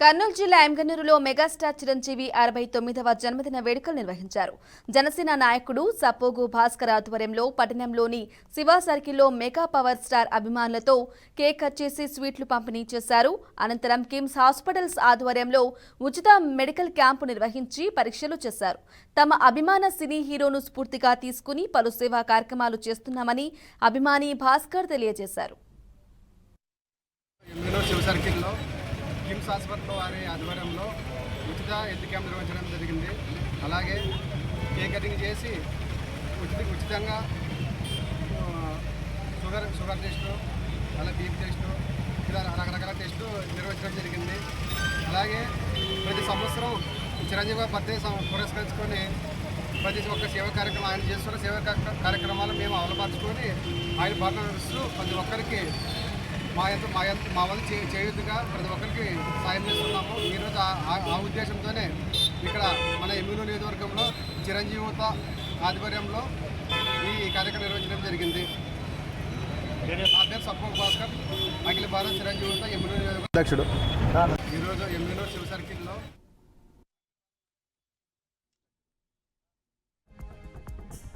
కర్నూలు జిల్లా ఎంగనూరులో మెగాస్టార్ చిరంజీవి అరవై తొమ్మిదవ జన్మదిన వేడుకలు నిర్వహించారు. జనసేన నాయకుడు సపోగు భాస్కర్ ఆధ్వర్యంలో పట్టణంలోని శివ సర్కిల్లో మెగా పవర్ స్టార్ అభిమానులతో కేక్ కట్ చేసి స్వీట్లు పంపిణీ చేశారు. అనంతరం కిమ్స్ హాస్పిటల్స్ ఆధ్వర్యంలో ఉచిత మెడికల్ క్యాంపు నిర్వహించి పరీక్షలు చేశారు. తమ అభిమాన సినీ హీరోను స్ఫూర్తిగా తీసుకుని పలు సేవా కార్యక్రమాలు చేస్తున్నామని అభిమాని భాస్కర్ తెలియజేశారు. కిమ్స్ హాస్పిటల్ వారి ఆధ్వర్యంలో ఉచిత హెల్త్ క్యాంప్ నిర్వహించడం జరిగింది. అలాగే కేక్ కటింగ్ చేసి ఉచిత ఉచితంగా షుగర్ షుగర్ టెస్టు అలా బీపీ టెస్టు ఇలా రకరకాల టెస్టు నిర్వహించడం జరిగింది. అలాగే ప్రతి సంవత్సరం చిరంజీవి గారు బర్త్డే సం- పురస్కరించుకొని ప్రతి ఒక్క సేవా కార్యక్రమం ఆయన చేస్తున్న సేవా కార్యక్రమాలు మేము అమలుపరుచుకొని ఆయన భాగవహిస్తూ ప్రతి ఒక్కరికి మా ఎంత మా ఎంత మా వంతు చే చేయుతుగా ప్రతి ఒక్కరికి సాయం చేస్తున్నాము. ఈరోజు ఆ- ఆ- ఆ ఉద్దేశంతోనే ఇక్కడ మన ఎమ్మెల్యే నియోజకవర్గంలో చిరంజీవిత ఆధ్వర్యంలో ఈ కార్యక్రమం నిర్వహించడం జరిగింది. నా పేరు సప్ప భాస్కర్. అఖిల భారత్ చిరంజీవిత ఎమ్మెల్యే నియోజకవర్గం. అధ్యక్షుడు. ఈరోజు ఎమ్మెల్యే శివ సర్కిల్లో